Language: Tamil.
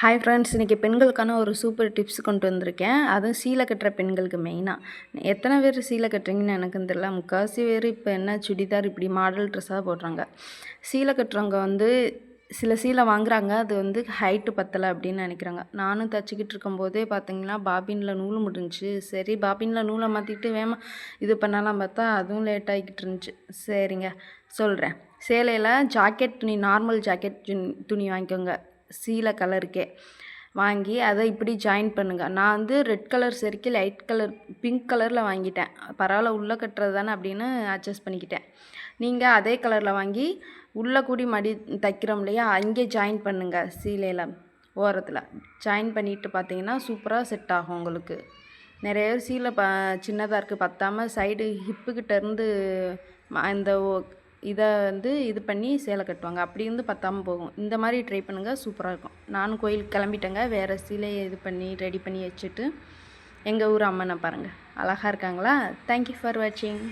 ஹாய் ஃப்ரெண்ட்ஸ் இன்றைக்கி பெண்களுக்கான ஒரு சூப்பர் டிப்ஸ் கொண்டு வந்திருக்கேன். அதுவும் சீலை கட்டுற பெண்களுக்கு மெயினாக எத்தனை பேர் சீலை கட்டுறீங்கன்னு எனக்கும் தெரியல. முக்கால்வாசி பேர் இப்போ என்ன சுடிதார் இப்படி மாடல் ட்ரெஸ்ஸாக போடுறாங்க. சீலை கட்டுறவங்க வந்து சில சீலை வாங்குறாங்க. அது வந்து ஹைட்டு பத்தலை அப்படின்னு நினைக்கிறாங்க. நானும் தச்சுக்கிட்டு இருக்கும்போதே பார்த்தீங்கன்னா பாபினில் நூல் முடிஞ்சு சரி பாபினில் நூலை மாற்றிக்கிட்டு வேமா இது பண்ணலாம் பார்த்தா அதுவும் லேட் ஆகிக்கிட்டு இருந்துச்சு. சரிங்க சொல்கிறேன் சேலையில் ஜாக்கெட் துணி நார்மல் ஜாக்கெட் துணி வாங்கிக்கோங்க. சீலை கலருக்கே வாங்கி அதை இப்படி ஜாயின் பண்ணுங்கள் நான் வந்து ரெட் கலர் சரிக்கு லைட் கலர் பிங்க் கலரில் வாங்கிட்டேன். பரவாயில்ல உள்ளே கட்டுறது தானே அப்படின்னு அட்ஜஸ்ட் பண்ணிக்கிட்டேன். நீங்கள் அதே கலரில் வாங்கி உள்ளே கூடி மடி தைக்கிறோம் இல்லையா அங்கே ஜாயின் பண்ணுங்கள் சீலையில் ஓரத்தில். ஜாயின் பண்ணிவிட்டு பார்த்தீங்கன்னா சூப்பராக செட் ஆகும் உங்களுக்கு. நிறைய சீலை ப சின்னதாக இருக்குது பத்தாமல் சைடு ஹிப்புக்கிட்டேருந்து இந்த இதை வந்து இது பண்ணி சேலை கட்டுவாங்க. அப்படி இருந்து பத்தாமல் போகும். இந்த மாதிரி ட்ரை பண்ணுங்கள் சூப்பராக இருக்கும். நானும் கோயிலுக்கு கிளம்பிட்டேங்க. வேறு சீலையை இது பண்ணி ரெடி பண்ணி வச்சுட்டு எங்கள் ஊர் அம்மனை பாருங்கள் அழகாக இருக்காங்களா? தேங்க்யூ ஃபார் வாட்சிங்